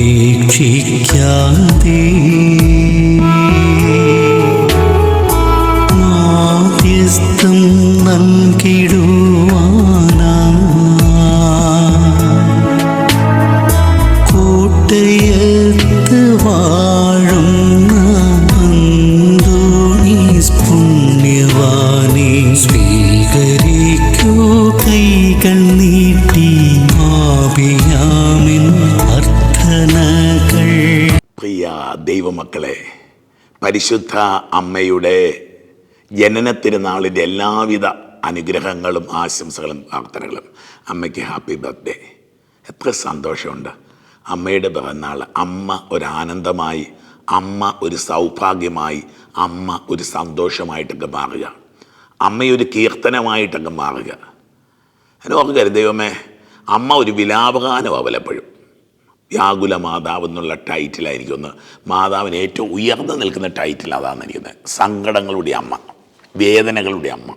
ഉപേക്ഷിച്ചാലുപേക്ഷിക്കാതെ ദൈവമക്കളെ പരിശുദ്ധ അമ്മയുടെ ജനന തിരുനാളിന്റെ എല്ലാവിധ അനുഗ്രഹങ്ങളും ആശംസകളും പ്രാർത്ഥനകളും. അമ്മയ്ക്ക് ഹാപ്പി ബർത്ത്ഡേ. എത്ര സന്തോഷമുണ്ട്. അമ്മയുടെ പിറന്നാൾ. അമ്മ ഒരു ആനന്ദമായി അമ്മ ഒരു സൗഭാഗ്യമായി അമ്മ ഒരു സന്തോഷമായിട്ടൊക്കെ മാറുക. അമ്മയൊരു കീർത്തനമായിട്ടൊക്കെ മാറുക. അതിന് ഓർക്കരുത് ദൈവമേ. അമ്മ ഒരു വിലാപഗാനമാണ് പലപ്പോഴും വ്യാകുല മാതാവ് എന്നുള്ള ടൈറ്റിലായിരിക്കും ഒന്ന് മാതാവിന് ഏറ്റവും ഉയർന്നു നിൽക്കുന്ന ടൈറ്റിൽ അതാണ് ഇരിക്കുന്നത്. സങ്കടങ്ങളുടെ അമ്മ വേദനകളുടെ അമ്മ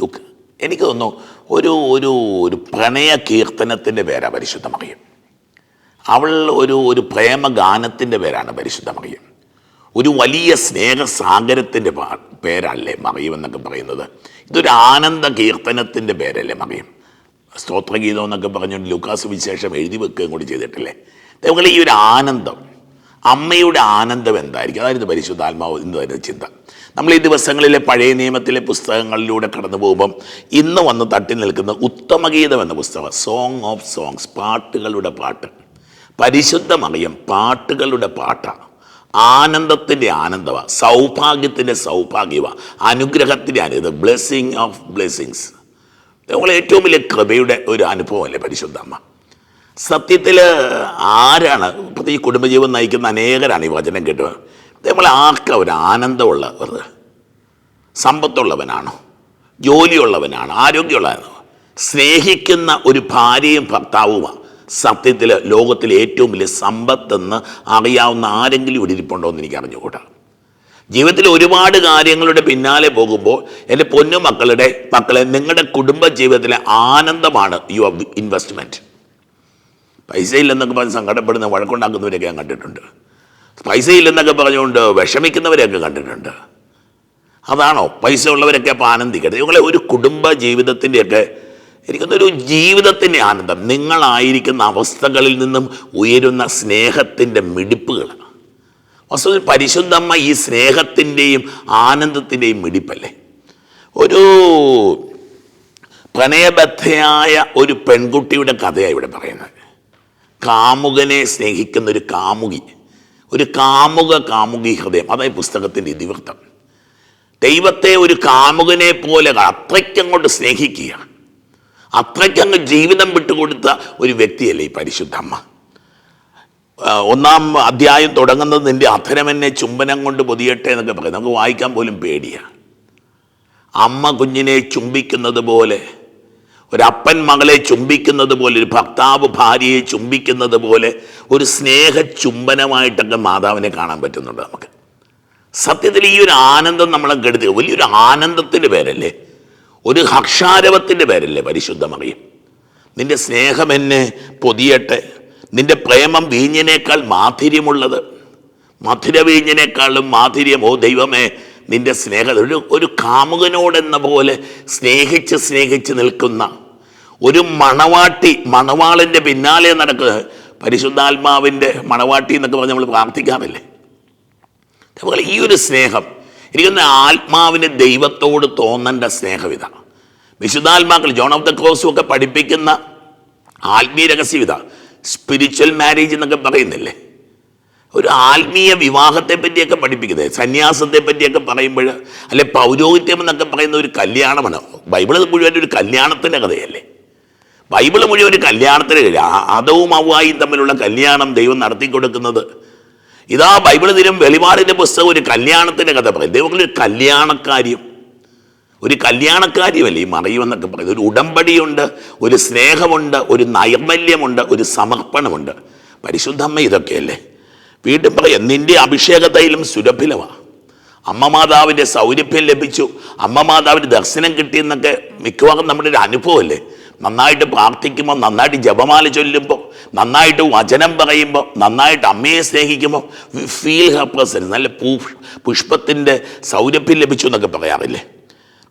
ദുഃഖ. എനിക്ക് തോന്നുന്നു ഒരു ഒരു ഒരു പ്രണയ കീർത്തനത്തിന്റെ പേരാണ് പരിശുദ്ധ മറിയം. അവൾ ഒരു ഒരു പ്രേമഗാനത്തിന്റെ പേരാണ് പരിശുദ്ധ മറിയം. ഒരു വലിയ സ്നേഹസാഗരത്തിന്റെ പേരല്ലേ മറിയം എന്നൊക്കെ പറയുന്നത്? ഇതൊരു ആനന്ദ കീർത്തനത്തിന്റെ പേരല്ലേ മറിയം? സ്തോത്രഗീതം എന്നൊക്കെ പറഞ്ഞുകൊണ്ട് ലുക്കാസ് വിശേഷം എഴുതി വെക്കുകയും കൂടി ചെയ്തിട്ടില്ലേ? ദൈവങ്ങളെ ഈ ഒരു ആനന്ദം അമ്മയുടെ ആനന്ദം എന്തായിരിക്കും? അതായിരുന്നു പരിശുദ്ധാത്മാവ് എന്ന് വരുന്ന ചിന്ത. നമ്മൾ ഈ ദിവസങ്ങളിലെ പഴയ നിയമത്തിലെ പുസ്തകങ്ങളിലൂടെ കടന്നു പോകുമ്പം ഇന്ന് വന്ന് തട്ടി നിൽക്കുന്ന ഉത്തമഗീതം എന്ന പുസ്തകം സോങ് ഓഫ് സോങ്സ് പാട്ടുകളുടെ പാട്ട്. പരിശുദ്ധമറിയം പാട്ടുകളുടെ പാട്ടാണ്. ആനന്ദത്തിന്റെ ആനന്ദമാണ് സൗഭാഗ്യത്തിന്റെ സൗഭാഗ്യവ അനുഗ്രഹത്തിന്റെ അനുഗ്രഹം ബ്ലെസ്സിങ് ഓഫ് ബ്ലെസ്സിങ്സ് നമ്മളെ ഏറ്റവും വലിയ കൃപയുടെ ഒരു അനുഭവമല്ലേ പരിശുദ്ധമ്മ സത്യത്തിൽ ആരാണ് ഈ കുടുംബജീവൻ നയിക്കുന്ന അനേകരാണ് ഈ വചനം കേട്ടത്? നമ്മൾ ആർക്ക ഒരു ആനന്ദമുള്ളവർ? സമ്പത്തുള്ളവനാണോ? ജോലിയുള്ളവനാണ്? ആരോഗ്യമുള്ളവനാണോ? സ്നേഹിക്കുന്ന ഒരു ഭാര്യയും ഭർത്താവുമാണ് സത്യത്തിൽ ലോകത്തിലെ ഏറ്റവും വലിയ സമ്പത്തെന്ന് അറിയാവുന്ന ആരെങ്കിലും ഇവിടെ ഇരിപ്പുണ്ടോ എന്ന് എനിക്ക് അറിഞ്ഞുകൂടാ. ജീവിതത്തിൽ ഒരുപാട് കാര്യങ്ങളുടെ പിന്നാലെ പോകുമ്പോൾ എന്റെ പൊന്നു മക്കളുടെ മക്കളെ നിങ്ങളുടെ കുടുംബ ജീവിതത്തിലെ ആനന്ദമാണ് യുവർ ഇൻവെസ്റ്റ്മെന്റ്. പൈസ ഇല്ലെന്നൊക്കെ പറഞ്ഞ് സങ്കടപ്പെടുന്ന വഴക്കുണ്ടാക്കുന്നവരെയൊക്കെ ഞാൻ കണ്ടിട്ടുണ്ട്. പൈസ ഇല്ലെന്നൊക്കെ പറഞ്ഞുകൊണ്ട് വിഷമിക്കുന്നവരെയൊക്കെ കണ്ടിട്ടുണ്ട്. അതാണോ? പൈസ ഉള്ളവരൊക്കെ അപ്പോൾ ആനന്ദിക്കട്ടെ. നിങ്ങളെ ഒരു കുടുംബ ജീവിതത്തിന്റെയൊക്കെ എനിക്കൊന്നൊരു ജീവിതത്തിന്റെ ആനന്ദം. നിങ്ങളായിരിക്കുന്ന അവസ്ഥകളിൽ നിന്നും ഉയരുന്ന സ്നേഹത്തിന്റെ മിടിപ്പുകളാണ്. വസ്തുവിൽ പരിശുദ്ധമ്മ ഈ സ്നേഹത്തിന്റെയും ആനന്ദത്തിന്റെയും മിടിപ്പല്ലേ? ഒരു പ്രണയബദ്ധയായ ഒരു പെൺകുട്ടിയുടെ കഥയാണ് ഇവിടെ പറയുന്നത്. കാമുകനെ സ്നേഹിക്കുന്ന ഒരു കാമുകി. ഒരു കാമുക കാമുകി ഹൃദയം. അതായത് പുസ്തകത്തിന്റെ ഇതിവൃത്തം. ദൈവത്തെ ഒരു കാമുകനെ പോലെ അത്രയ്ക്കങ്ങോട്ട് സ്നേഹിക്കുക അത്രയ്ക്കങ്ങ് ജീവിതം വിട്ടുകൊടുത്ത ഒരു വ്യക്തിയല്ലേ ഈ പരിശുദ്ധമ്മ. ഒന്നാം അധ്യായം തുടങ്ങുന്നത് അധരമെന്നെ ചുംബനം കൊണ്ട് പൊതിയട്ടെ എന്നൊക്കെ പറയും. നമുക്ക് വായിക്കാൻ പോലും പേടിയാണ് അമ്മ കുഞ്ഞിനെ ചുംബിക്കുന്നത് പോലെ ഒരപ്പൻ മകളെ ചുംബിക്കുന്നത് പോലെ ഒരു ഭർത്താവ് ഭാര്യയെ ചുംബിക്കുന്നത് പോലെ ഒരു സ്നേഹ ചുംബനമായിട്ടൊക്കെ മാതാവിനെ കാണാൻ പറ്റുന്നുണ്ട് നമുക്ക്. സത്യത്തിൽ ഈ ഒരു ആനന്ദം നമ്മളെ കെടുത്തി വലിയൊരു ആനന്ദത്തിന്റെ പേരല്ലേ? ഒരു ഹക്ഷാരവത്തിന്റെ പേരല്ലേ പരിശുദ്ധമറിയും നിന്റെ സ്നേഹം എന്നെ പൊതിയട്ടെ. നിന്റെ പ്രേമം വീഞ്ഞിനേക്കാൾ മാധുര്യമുള്ളത്. മധുര വീഞ്ഞിനേക്കാളും മാധുര്യമോ ദൈവമേ? നിന്റെ സ്നേഹം ഒരു ഒരു കാമുകനോടെന്ന പോലെ സ്നേഹിച്ച് സ്നേഹിച്ച് നിൽക്കുന്ന ഒരു മണവാട്ടി മണവാളിന്റെ പിന്നാലെ നടക്കുക പരിശുദ്ധാത്മാവിന്റെ മണവാട്ടി എന്നൊക്കെ പറഞ്ഞ് നമ്മൾ പ്രാർത്ഥിക്കാമല്ലേ അതുപോലെ ഈ ഒരു സ്നേഹം എനിക്കൊന്ന് ആത്മാവിന് ദൈവത്തോട് തോന്നേണ്ട സ്നേഹം ഇതാണ് വിശുദ്ധാത്മാക്കൾ ജോൺ ഓഫ് ദ ക്രോസും ഒക്കെ പഠിപ്പിക്കുന്ന ആത്മീയ രഹസ്യം ഇതാണ് സ്പിരിച്വൽ മാരേജ് എന്നൊക്കെ പറയുന്നില്ലേ? ഒരു ആത്മീയ വിവാഹത്തെ പറ്റിയൊക്കെ പഠിപ്പിക്കുന്നത്. സന്യാസത്തെ പറ്റിയൊക്കെ പറയുമ്പോൾ അല്ലെ പൗരോഹിത്യം എന്നൊക്കെ പറയുന്ന ഒരു കല്യാണമാണ്. ബൈബിൾ മുഴുവൻ ഒരു കല്യാണത്തിന്റെ കഥയല്ലേ? ബൈബിൾ മുഴുവൻ ഒരു കല്യാണത്തിന്റെ കഥ അതവും അവ്വായും തമ്മിലുള്ള കല്യാണം ദൈവം നടത്തി കൊടുക്കുന്നത്. ഇതാ ബൈബിൾ ദിനം വെളിപാടിന്റെ പുസ്തകം ഒരു കല്യാണത്തിന്റെ കഥ പറയും ദൈവങ്ങൾ ഒരു കല്യാണക്കാര്യം ഒരു കല്യാണക്കാര്യമല്ലേ ഈ മറിയുമെന്നൊക്കെ പറയുന്നത്. ഒരു ഉടമ്പടിയുണ്ട് ഒരു സ്നേഹമുണ്ട് ഒരു നൈർമല്യമുണ്ട് ഒരു സമർപ്പണമുണ്ട്. പരിശുദ്ധമ്മ ഇതൊക്കെയല്ലേ? വീണ്ടും പറയാം നിന്റെ അഭിഷേകതയിലും സുരഭിലമാണ് അമ്മ മാതാവിന്റെ സൗരഭ്യം ലഭിച്ചു. അമ്മ മാതാവിന്റെ ദർശനം കിട്ടിയെന്നൊക്കെ മിക്കവാറും നമ്മുടെ ഒരു അനുഭവമല്ലേ? നന്നായിട്ട് പ്രാർത്ഥിക്കുമ്പോൾ നന്നായിട്ട് ജപമാല ചൊല്ലുമ്പോൾ നന്നായിട്ട് വചനം പറയുമ്പോൾ നന്നായിട്ട് അമ്മയെ സ്നേഹിക്കുമ്പോൾ വി ഫീൽ ഹർ പ്രസൻസ് നല്ല പൂ പുഷ്പത്തിന്റെ സൗരഭ്യം ലഭിച്ചു എന്നൊക്കെ പറയാറില്ലേ?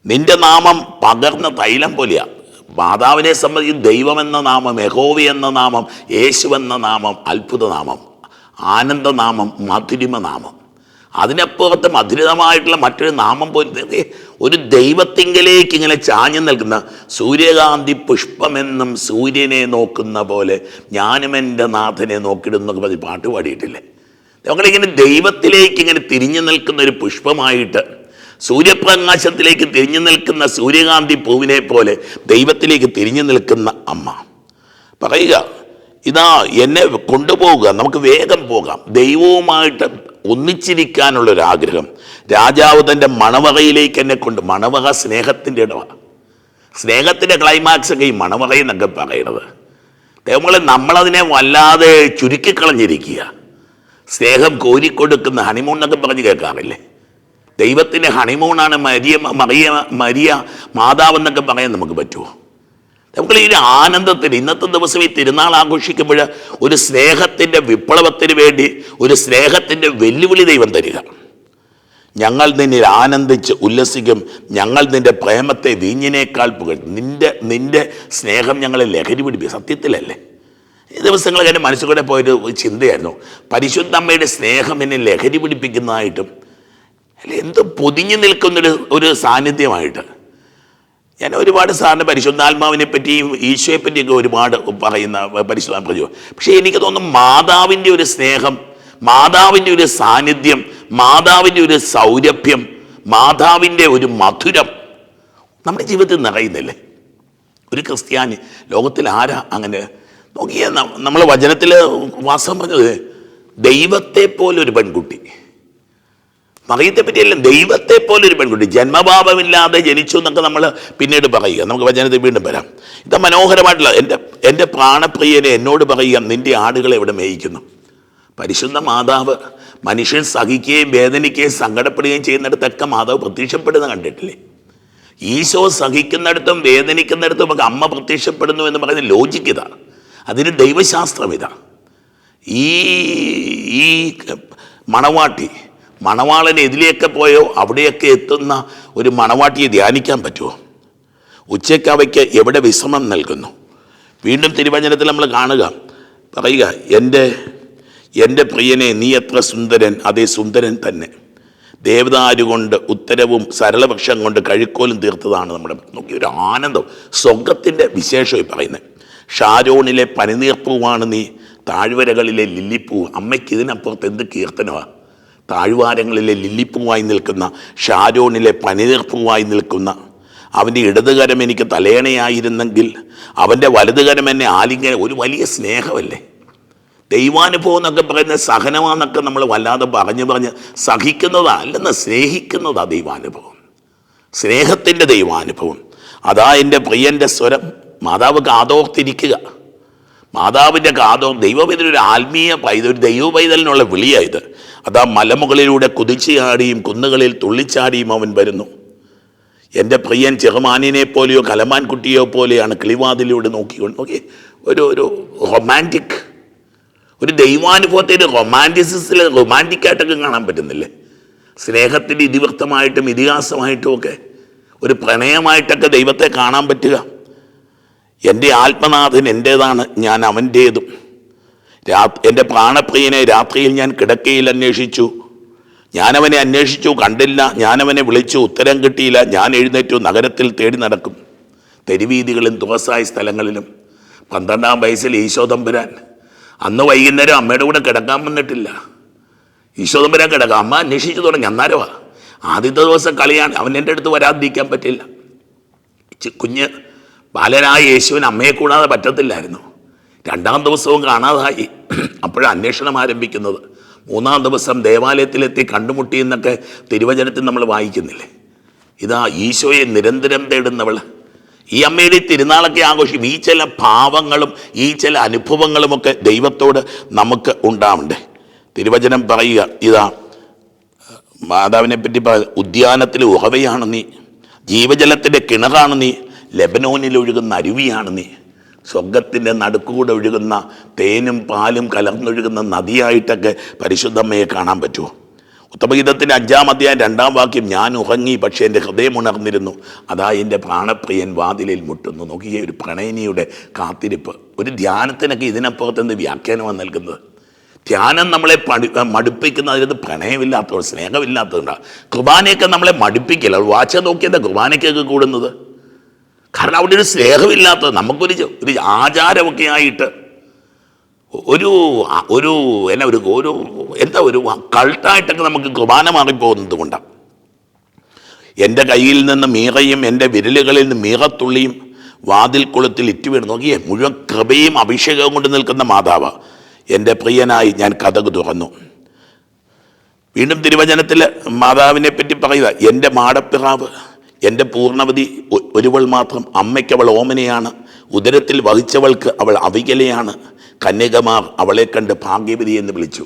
നിന്റെ നാമം പകർന്ന തൈലം പോലെയാണ് മാതാവിനെ സംബന്ധിച്ച് ദൈവമെന്ന നാമം യഹോവി എന്ന നാമം യേശു എന്ന നാമം അത്ഭുത നാമം. ആനന്ദനാമം മധുരിമനാമം. അതിനപ്പുറത്ത് മധുരിതമായിട്ടുള്ള മറ്റൊരു നാമം പോലും ഒരു ദൈവത്തിങ്കലേക്ക് ഇങ്ങനെ ചാഞ്ഞു നിൽക്കുന്ന സൂര്യകാന്തി പുഷ്പമെന്നും സൂര്യനെ നോക്കുന്ന പോലെ ഞാനും എന്റെ നാഥനെ നോക്കിയിടുന്നൊക്കെ പറഞ്ഞ് പാട്ട് പാടിയിട്ടില്ലേ? നമ്മളിങ്ങനെ ദൈവത്തിലേക്ക് ഇങ്ങനെ തിരിഞ്ഞു നിൽക്കുന്ന ഒരു പുഷ്പമായിട്ട് സൂര്യപ്രകാശത്തിലേക്ക് തിരിഞ്ഞു നിൽക്കുന്ന സൂര്യകാന്തി പൂവിനെ പോലെ ദൈവത്തിലേക്ക് തിരിഞ്ഞു നിൽക്കുന്ന അമ്മ. പറയുക ഇതാ എന്നെ കൊണ്ടുപോകുക നമുക്ക് വേഗം പോകാം. ദൈവവുമായിട്ട് ഒന്നിച്ചിരിക്കാനുള്ളൊരാഗ്രഹം. രാജാവ് തന്റെ മണവകയിലേക്ക് എന്നെ കൊണ്ട് മണവക സ്നേഹത്തിന്റെ ഇടവ. സ്നേഹത്തിന്റെ ക്ലൈമാക്സ് ഒക്കെ ഈ മണവക എന്നൊക്കെ പറയണത്. നമ്മളെ നമ്മളതിനെ വല്ലാതെ ചുരുക്കിക്കളഞ്ഞിരിക്കുക. സ്നേഹം കോരിക്കൊടുക്കുന്ന ഹണിമൂൺ എന്നൊക്കെ പറഞ്ഞ് കേൾക്കാറില്ലേ? ദൈവത്തിന്റെ ഹണിമൂണാണ് മരിയ മറിയ മരിയ മാതാവ് എന്നൊക്കെ പറയാൻ നമുക്ക് പറ്റുമോ? നമുക്ക് ഈ ഒരു ആനന്ദത്തിന് ഇന്നത്തെ ദിവസം ഈ തിരുനാൾ ആഘോഷിക്കുമ്പോൾ ഒരു സ്നേഹത്തിന്റെ വിപ്ലവത്തിന് വേണ്ടി ഒരു സ്നേഹത്തിന്റെ വെല്ലുവിളി ദൈവം തരിക. ഞങ്ങൾ നിന്നിൽ ആനന്ദിച്ച് ഉല്ലസിക്കും ഞങ്ങൾ നിന്റെ പ്രേമത്തെ വീഞ്ഞിനേക്കാൾ പുകഴ്ത്തും നിന്റെ നിന്റെ സ്നേഹം ഞങ്ങളെ ലഹരി പിടിപ്പിക്കും. സത്യത്തിലല്ലേ? ഈ ദിവസങ്ങൾ എന്റെ മനസ്സിൽ കൂടെ പോയൊരു ചിന്തയായിരുന്നു. പരിശുദ്ധ അമ്മയുടെ സ്നേഹം എന്നെ ലഹരി പിടിപ്പിക്കുന്നതായിട്ടും അല്ലെ എന്ത് പൊതിഞ്ഞു നിൽക്കുന്നൊരു ഒരു സാന്നിധ്യമായിട്ട്. ഞാൻ ഒരുപാട് സാറിന്റെ പരിശുദ്ധാത്മാവിനെ പറ്റിയും ഈശോയെ പറ്റിയൊക്കെ ഒരുപാട് പറയുന്ന പരിശുദ്ധാത്മ പക്ഷേ എനിക്ക് തോന്നുന്നു മാതാവിന്റെ ഒരു സ്നേഹം മാതാവിന്റെ ഒരു സാന്നിധ്യം മാതാവിന്റെ ഒരു സൗരഭ്യം മാതാവിന്റെ ഒരു മധുരം നമ്മുടെ ജീവിതത്തിൽ നിറയുന്നില്ലേ? ഒരു ക്രിസ്ത്യാനി ലോകത്തിൽ ആരാ അങ്ങനെ? നോക്കിയ നമ്മൾ വചനത്തിൽ വാസം പറഞ്ഞത് ദൈവത്തെ പോലൊരു പെൺകുട്ടി. മറിയത്തെ പറ്റിയല്ല ദൈവത്തെ പോലെ ഒരു പെൺകുട്ടി. ജന്മഭാവമില്ലാതെ ജനിച്ചു എന്നൊക്കെ നമ്മൾ പിന്നീട് പറയുക. നമുക്ക് വചനത്തിൽ വീണ്ടും വരാം. ഇത് മനോഹരമായിട്ടുള്ള എന്റെ എന്റെ പ്രാണപ്രിയനെ എന്നോട് പറയുക നിന്റെ ആടുകളെ എവിടെ മേയിക്കുന്നു. പരിശുദ്ധ മാതാവ് മനുഷ്യൻ സഹിക്കുകയും വേദനിക്കുകയും സങ്കടപ്പെടുകയും ചെയ്യുന്നിടത്തൊക്കെ മാതാവ് പ്രത്യക്ഷപ്പെടുന്ന കണ്ടിട്ടില്ലേ? ഈശോ സഹിക്കുന്നിടത്തും വേദനിക്കുന്നിടത്തും ഒക്കെ അമ്മ പ്രത്യക്ഷപ്പെടുന്നു എന്ന് പറയുന്ന ലോജിക്ക് ഇതാണ് അതിന് ദൈവശാസ്ത്രം ഇതാണ് ഈ ഈ മണവാട്ടി മണവാളൻ എതിലെയൊക്കെ പോയോ? അവിടെയൊക്കെ എത്തുന്ന ഒരു മണവാട്ടിയെ ധ്യാനിക്കാൻ പറ്റുമോ? ഉച്ചയ്ക്ക് അവയ്ക്ക് എവിടെ വിശ്രമം നൽകുന്നു? വീണ്ടും തിരുവചനത്തിൽ നമ്മൾ കാണുക പറയുക എന്റെ എന്റെ പ്രിയനെ നീ എത്ര സുന്ദരൻ അതേ സുന്ദരൻ തന്നെ. ദേവതാരുകൊണ്ട് ഉത്തരവും സരളപക്ഷം കൊണ്ട് കഴുക്കോലും തീർത്തതാണ് നമ്മുടെ നോക്കി ഒരു ആനന്ദം സ്വർഗത്തിന്റെ വിശേഷമായി പറയുന്നത്. ഷാരോണിലെ പനിനീർപ്പൂവാണ് നീ താഴ്വരകളിലെ ലില്ലിപ്പൂ. അമ്മയ്ക്ക് ഇതിനപ്പുറത്ത് എന്ത് കീർത്തനമാണ് താഴ്വാരങ്ങളിലെ ലില്ലിപ്പൂവായി നിൽക്കുന്ന ഷാരോണിലെ പനിനീർപ്പൂവായി നിൽക്കുന്ന അവന്റെ ഇടതുകരം എനിക്ക് തലേണയായിരുന്നെങ്കിൽ അവന്റെ വലതുകരം എന്നെ ആലിംഗനം ഒരു വലിയ സ്നേഹമല്ലേ? ദൈവാനുഭവം എന്നൊക്കെ പറയുന്ന സഹനമാന്നൊക്കെ നമ്മൾ വല്ലാതെ പറഞ്ഞു പറഞ്ഞ് സഹിക്കുന്നതാ അല്ലെന്ന് സ്നേഹിക്കുന്നതാ ദൈവാനുഭവം. സ്നേഹത്തിന്റെ ദൈവാനുഭവം. അതാ എന്റെ പ്രിയന്റെ സ്വരം. മാതാവ് കാതോർത്തിരിക്കുക. മാതാവിന്റെ കാതവും ദൈവം ഇതിനൊരു ആത്മീയ പൈതൽ ഒരു ദൈവ പൈതലിനുള്ള വിളിയായത്. അതാ മലമുകളിലൂടെ കുതിച്ചുചാടിയും കുന്നുകളിൽ തുള്ളിച്ചാടിയും അവൻ വരുന്നു. എന്റെ പ്രിയൻ ചെറുമാനിനെ പോലെയോ കലമാൻകുട്ടിയോ പോലെയാണ് കിളിവാതിലൂടെ നോക്കിക്കൊണ്ട് നോക്കി. ഒരു ഒരു റൊമാന്റിക് ഒരു ദൈവാനുഭവത്തിന്റെ റൊമാന്റിസിൽ റൊമാന്റിക്കായിട്ടൊക്കെ കാണാൻ പറ്റുന്നില്ലേ? സ്നേഹത്തിന്റെ ഇതിവൃത്തമായിട്ടും ഇതിഹാസമായിട്ടും ഒക്കെ ഒരു പ്രണയമായിട്ടൊക്കെ ദൈവത്തെ കാണാൻ പറ്റുക. എന്റെ ആത്മനാഥൻ എന്റേതാണ് ഞാൻ അവന്റേതും. രാ എന്റെ പ്രാണപ്രിയനെ രാത്രിയിൽ ഞാൻ കിടക്കയിൽ അന്വേഷിച്ചു. ഞാനവനെ അന്വേഷിച്ചു കണ്ടില്ല. ഞാനവനെ വിളിച്ചു ഉത്തരം കിട്ടിയില്ല. ഞാൻ എഴുന്നേറ്റു നഗരത്തിൽ തേടി നടക്കും. തെരുവീതികളും തുറസായ സ്ഥലങ്ങളിലും. പന്ത്രണ്ടാം വയസ്സിൽ ഈശോതമ്പുരാൻ അന്ന് വൈകുന്നേരം അമ്മയുടെ കൂടെ കിടക്കാൻ വന്നിട്ടില്ല. ഈശോതമ്പുരാൻ കിടക്കാം. അമ്മ അന്വേഷിച്ചു തുടങ്ങി. അന്നാരവാ ആദ്യത്തെ ദിവസം കളിയാണ്. അവൻ എന്റെ അടുത്ത് വരാതിരിക്കാൻ പറ്റില്ല. കുഞ്ഞ് ബാലനായ യേശുവിന് അമ്മയെ കൂടാതെ പറ്റത്തില്ലായിരുന്നു. രണ്ടാം ദിവസവും കാണാതായി. അപ്പോഴാണ് അന്വേഷണം ആരംഭിക്കുന്നത്. മൂന്നാം ദിവസം ദേവാലയത്തിലെത്തി കണ്ടുമുട്ടി എന്നൊക്കെ തിരുവചനത്തിൽ നമ്മൾ വായിക്കുന്നില്ലേ? ഇതാ ഈശോയെ നിരന്തരം തേടുന്നവൾ. ഈ അമ്മയുടെ തിരുനാളൊക്കെ ആഘോഷിക്കും. ഈ ചില ഭാവങ്ങളും ഈ ചില അനുഭവങ്ങളുമൊക്കെ ദൈവത്തോട് നമുക്ക് ഉണ്ടാവണ്ടേ? തിരുവചനം പറയുക ഇതാ മാതാവിനെ പറ്റി പറയുക ഉഹവയാണ് നീ. ജീവജലത്തിന്റെ കിണറാണ് നീ. ലെബനോനിൽ ഒഴുകുന്ന അരുവിയാണ് നീ. സ്വർഗത്തിന്റെ നടുക്കൂടെ ഒഴുകുന്ന തേനും പാലും കലർന്നൊഴുകുന്ന നദിയായിട്ടൊക്കെ പരിശുദ്ധമ്മയെ കാണാൻ പറ്റുമോ? ഉത്തമഗീതത്തിന്റെ അഞ്ചാം അധ്യായം രണ്ടാം വാക്യം ഞാൻ ഉറങ്ങി പക്ഷേ എന്റെ ഹൃദയം ഉണർന്നിരുന്നു. അതാ എന്റെ പ്രാണപ്രിയൻ വാതിലിൽ മുട്ടുന്നു. നോക്കിയേ ഒരു പ്രണയിനിയുടെ കാത്തിരിപ്പ്. ഒരു ധ്യാനത്തിനൊക്കെ ഇതിനപ്പുറത്ത് എന്ത് വ്യാഖ്യാനമാണ് നൽകുന്നത്? ധ്യാനം നമ്മളെ പഠി മടുപ്പിക്കുന്ന അതിനകത്ത് പ്രണയമില്ലാത്തതുകൊണ്ട് സ്നേഹമില്ലാത്തതുകൊണ്ടാണ് കുർബാനയൊക്കെ നമ്മളെ മടുപ്പിക്കില്ല. വാച്ച നോക്കിയതാണ് കുർബാനയ്ക്കൊക്കെ കൂടുന്നത്? കാരണം അവിടെ ഒരു സ്നേഹമില്ലാത്തത്. നമുക്കൊരു ഒരു ആചാരമൊക്കെ ആയിട്ട് ഒരു ഒരു എന്നാ ഒരു ഒരു എന്താ ഒരു കൾട്ടായിട്ടൊക്കെ നമുക്ക് കുർബാന മാറിപ്പോകുന്നത് കൊണ്ടാണ് എന്റെ കയ്യിൽ നിന്ന് മീറയും എന്റെ വിരലുകളിൽ നിന്ന് മീറത്തുള്ളിയും വാതിൽ കുളത്തിൽ ഇറ്റുവീണ് നോക്കിയേ മുഴുവൻ കൃപയും അഭിഷേകവും കൊണ്ട് നിൽക്കുന്ന മാതാവ്. എന്റെ പ്രിയനായി ഞാൻ കഥക് തുറന്നു. വീണ്ടും തിരുവചനത്തിൽ മാതാവിനെ പറ്റി പറയുക എന്റെ മാടപ്പിറാവ് എന്റെ പൂർണവതി ഒരുവൾ മാത്രം അമ്മയ്ക്കവൾ ഓമനയാണ്. ഉദരത്തിൽ വഹിച്ചവൾക്ക് അവൾ അവികലയാണ്. കന്യകമാർ അവളെ കണ്ട് ഭാഗ്യവതി എന്ന് വിളിച്ചു.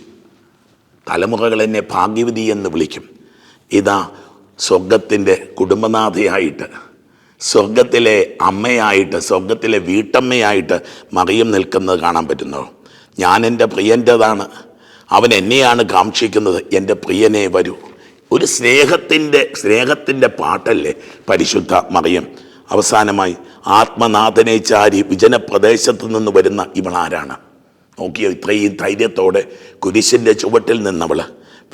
തലമുറകൾ എന്നെ ഭാഗ്യവതി എന്ന് വിളിക്കും. ഇതാ സ്വർഗത്തിന്റെ കുടുംബനാഥയായിട്ട് സ്വർഗത്തിലെ അമ്മയായിട്ട് സ്വർഗത്തിലെ വീട്ടമ്മയായിട്ട് മറിയം നിൽക്കുന്നത് കാണാൻ പറ്റുന്നു. ഞാൻ എന്റെ പ്രിയന്റെതാണ്. അവൻ എന്നെയാണ് കാക്ഷിക്കുന്നത്. എന്റെ പ്രിയനെ വരൂ. ഒരു സ്നേഹത്തിന്റെ സ്നേഹത്തിന്റെ പാട്ടല്ലേ പരിശുദ്ധ മറിയം? അവസാനമായി ആത്മനാഥനെ ചാരി വിജനപ്രദേശത്ത് നിന്ന് വരുന്ന ഇവളാരാണ്? നോക്കിയോ ഇത്രയും ധൈര്യത്തോടെ കുരിശിന്റെ ചുവട്ടിൽ നിന്നവൾ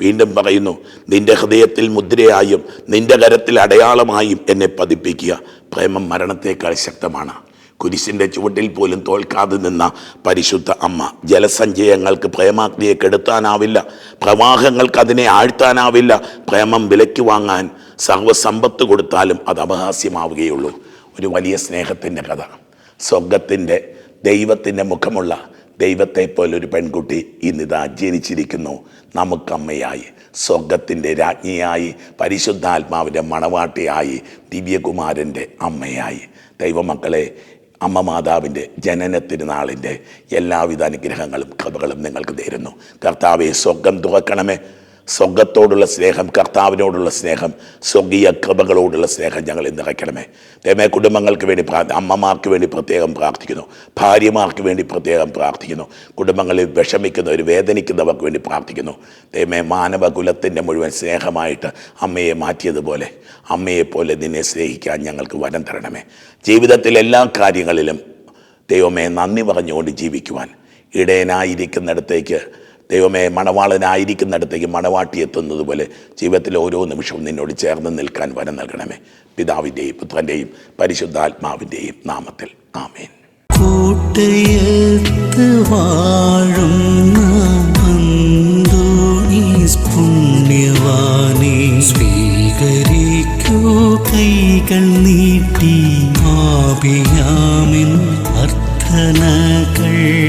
വീണ്ടും പറയുന്നു നിന്റെ ഹൃദയത്തിൽ മുദ്രയായും നിന്റെ കരത്തിൽ അടയാളമായും എന്നെ പതിപ്പിക്കുക. പ്രേമം മരണത്തേക്കാൾ ശക്തമാണ്. കുരിശിന്റെ ചുവട്ടിൽ പോലും തോൽക്കാതെ നിന്ന പരിശുദ്ധ അമ്മ. ജലസഞ്ചയങ്ങൾക്ക് പ്രേമാഗ്നിയെ കെടുത്താനാവില്ല. പ്രവാഹങ്ങൾക്ക് അതിനെ ആഴ്ത്താനാവില്ല. പ്രേമം വിലയ്ക്ക് വാങ്ങാൻ സർവസമ്പത്ത് കൊടുത്താലും അത് അപഹാസ്യമാവുകയുള്ളൂ. ഒരു വലിയ സ്നേഹത്തിന്റെ കഥ. സ്വർഗത്തിന്റെ ദൈവത്തിന്റെ മുഖമുള്ള ദൈവത്തെ പോലൊരു പെൺകുട്ടി ഇന്നിതാ ജനിച്ചിരിക്കുന്നു. നമുക്കമ്മയായി സ്വർഗത്തിന്റെ രാജ്ഞിയായി പരിശുദ്ധാത്മാവിന്റെ മണവാട്ടിയായി ദിവ്യകുമാരന്റെ അമ്മയായി. ദൈവമക്കളെ അമ്മ മാതാവിന്റെ ജനന തിരുനാളിന്റെ എല്ലാവിധ അനുഗ്രഹങ്ങളും കൃപകളും നിങ്ങൾക്ക് നേരുന്നു. കർത്താവെ സ്വർഗം തുറക്കണമേ. സ്വർഗത്തോടുള്ള സ്നേഹം കർത്താവിനോടുള്ള സ്നേഹം സ്വർഗീയ കൃപകളോടുള്ള സ്നേഹം ഞങ്ങൾ നിറയ്ക്കണമേ ദൈവമേ കുടുംബങ്ങൾക്ക് വേണ്ടി അമ്മമാർക്ക് വേണ്ടി പ്രത്യേകം പ്രാർത്ഥിക്കുന്നു. ഭാര്യമാർക്ക് വേണ്ടി പ്രത്യേകം പ്രാർത്ഥിക്കുന്നു. കുടുംബങ്ങളിൽ വിഷമിക്കുന്നവർ വേദനിക്കുന്നവർക്ക് വേണ്ടി പ്രാർത്ഥിക്കുന്നു. ദൈവമേ മാനവകുലത്തിന്റെ മുഴുവൻ സ്നേഹമായിട്ട് അമ്മയെ മാറ്റിയതുപോലെ അമ്മയെപ്പോലെ നിന്നെ സ്നേഹിക്കാൻ ഞങ്ങൾക്ക് വരം തരണമേ. ജീവിതത്തിൽ എല്ലാ കാര്യങ്ങളിലും ദൈവമേ നന്ദി പറഞ്ഞുകൊണ്ട് ജീവിക്കുവാൻ ഇടയനായിരിക്കുന്നിടത്തേക്ക് ദൈവമേ മണവാളനായിരിക്കുന്നിടത്തേക്ക് മണവാട്ടി എത്തുന്നത് പോലെ ജീവിതത്തിലെ ഓരോ നിമിഷവും നിന്നോട് ചേർന്ന് നിൽക്കാൻ വരം നൽകണമേ. പിതാവിന്റെയും പുത്രന്റെയും പരിശുദ്ധാത്മാവിന്റെയും നാമത്തിൽ. ആമേൻ. കൂട്ടയത്ത് പുണ്യവാനെ സ്വീകരിക്കൂ കൈകൾ നീട്ടി അർത്ഥനകൾ